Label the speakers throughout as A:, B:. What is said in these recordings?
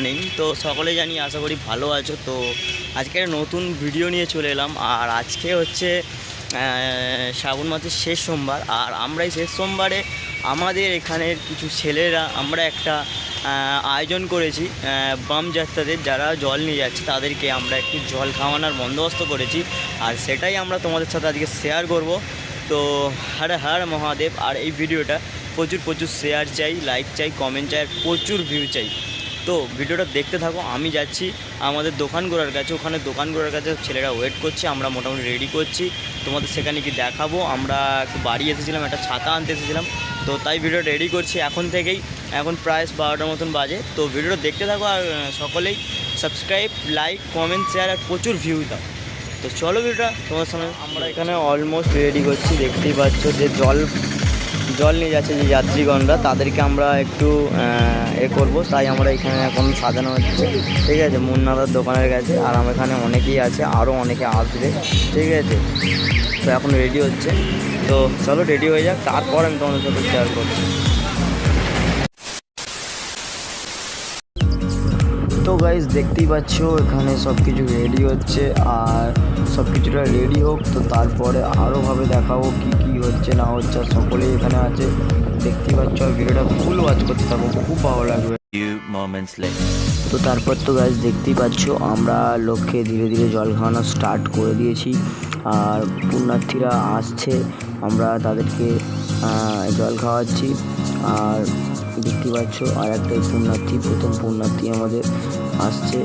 A: Morning তো সকলে জানি আশা করি ভালো আছো। তো আজকে একটা নতুন ভিডিও নিয়ে চলে এলাম। আর আজকে হচ্ছে শ্রাবণ মাসের শেষ সোমবার। আর আমরা এই শেষ সোমবারে আমাদের এখানের কিছু ছেলেরা, আমরা একটা আয়োজন করেছি বাম যাত্রাদের। যারা জল নিয়ে যাচ্ছে, তাদেরকে আমরা একটু জল খাওয়ানোর বন্দোবস্ত করেছি। আর সেটাই আমরা তোমাদের সাথে আজকে শেয়ার করব। তো হর হর মহাদেব। আর এই ভিডিওটা প্রচুর প্রচুর শেয়ার চাই লাইক চাই কমেন্ট চাই, আর প্রচুর ভিউ চাই। তো ভিডিওটা দেখতে থাকো, আমি যাচ্ছি আমাদের দোকানগুলোর কাছে। ওখানে দোকানগুলোর কাছে ছেলেরা ওয়েট করছে, আমরা মোটামুটি রেডি করছি। তোমাদের সেখানে কি দেখাবো? আমরা একটু বাড়ি এসেছিলাম, একটা ছাতা আনতে এসেছিলাম। তো তাই ভিডিও রেডি করছি এখন থেকেই। এখন প্রায় বারোটার মতন বাজে। তো ভিডিওটা দেখতে থাকো আর সকলেই সাবস্ক্রাইব লাইক কমেন্ট শেয়ার আর প্রচুর ভিউ দাও। তো চলো ভিডিওটা তোমার সামনে। আমরা এখানে অলমোস্ট রেডি করছি, দেখতেই পাচ্ছ যে জল জল নিয়ে যাচ্ছে যে যাত্রীগণরা, তাদেরকে আমরা একটু এ করব। তাই আমরা এখানে এখন সাজানো হচ্ছে। ঠিক আছে? মুন্নাদার দোকানের কাছে। আর আমার এখানে অনেকেই আছে। আরও অনেকে আসবে। ঠিক আছে? তো এখন রেডি হচ্ছে। তো চলো রেডি হয়ে যাক। তারপর আমি তোমাদের সাথে শেয়ার করছি। তো গাইজ দেখতেই পাচ্ছ এখানে সব কিছু রেডি হচ্ছে। আর সব কিছুটা রেডি হোক তো তারপরে আরোভাবে দেখাবো কি কি হচ্ছে না হচ্ছে আর সকলেই এখানে আছে। দেখতেই পাচ্ছ আর ভিডিওটা ফুল ওয়াচ করতে থাকব খুব ভালো লাগবে. তো তারপর তো গাছ দেখতেই পাচ্ছ আমরা লোককে ধীরে ধীরে জল খাওয়ানো স্টার্ট করে দিয়েছি। আর পুণ্যার্থীরা আসছে আমরা তাদেরকে জল খাওয়াচ্ছি। আর দেখতেই পাচ্ছ আর একটা পুণ্যার্থী প্রথম পুণ্যার্থী আমাদের। আসছে।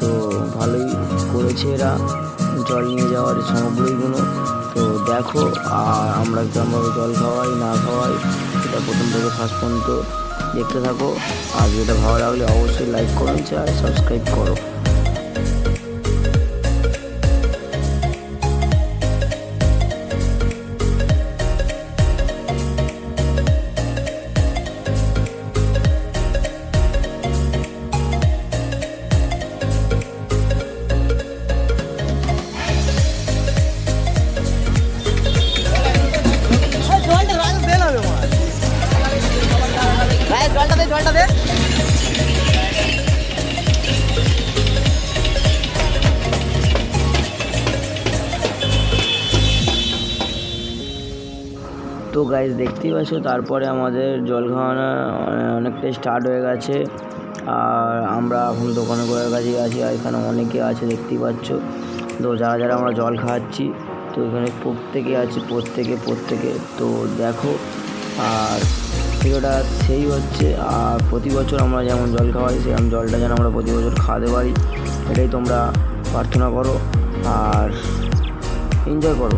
A: তো ভালোই করেছে এরা জল নিয়ে যাওয়ার সামগ্রীগুলো। তো দেখো, আর আমরা কেমনভাবে জল খাওয়াই, না খাওয়াই এটা প্রথম থেকে ফার্স্ট পর্যন্ত দেখতে থাকো। আর যেটা ভালো লাগলে অবশ্যই লাইক করুন আর সাবস্ক্রাইব করো।
B: জলটা দে
A: তো গাইজ দেখতেই পাচ্ছ, তারপরে আমাদের জল খাওয়ানো অনেকটাই স্টার্ট হয়ে গেছে। আর আমরা এখন দোকানে করে কাছে আছি, আর এখানে অনেকে আছে, দেখতেই পাচ্ছ। তো যারা যারা আমরা জল খাওয়াচ্ছি তো এখানে প্রত্যেকে আছে, প্রত্যেকে প্রত্যেকে। তো দেখো, আর ভিডিওটা সেই হচ্ছে, আর প্রতি বছর আমরা যেমন জল খাওয়াই সেরকম জলটা যেন আমরা প্রতি বছর খাওয়াতে পারি। এটাই তোমরা প্রার্থনা করো, আর এনজয় করো।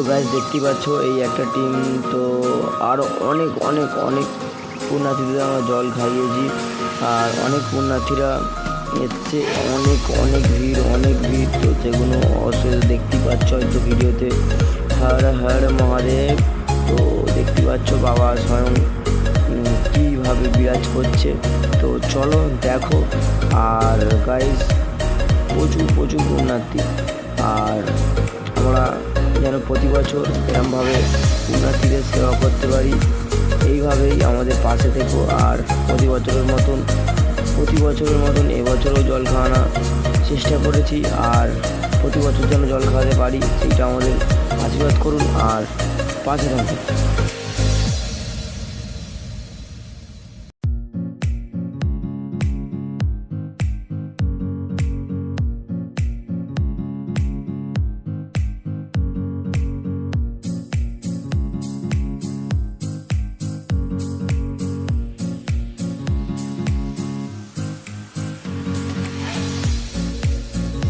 A: তো গাছ দেখতেই পাচ্ছ, এই একটা টিম তো আরও অনেক অনেক অনেক পুণ্যার্থীদের আমরা জল খাইয়েছি। আর অনেক পুণ্যার্থীরা এসছে, অনেক অনেক ভিড় অনেক ভিড়। তো যেগুলো অসুবিধা দেখতেই পাচ্ছ হয়তো ভিডিওতে। হর হর মহাদেব, তো দেখতে পাচ্ছ বাবা স্বয়ং কীভাবে বিরাজ করছে। তো চলো দেখো, আর গাইজ প্রচুর প্রচুর পুণ্যার্থী। আর আমরা যেন প্রতি বছর এরমভাবে পুণ্যার্থীদের সেবা করতে পারি। এইভাবেই আমাদের পাশে থেকো আর প্রতি বছরের মতন, প্রতি বছরের মতন এবছরও জল খাওয়ানোর চেষ্টা করেছি আর প্রতি বছর যেন জল খাওয়াতে পারি, সেইটা আমাদের আশীর্বাদ করুন আর পাশে থাকুন।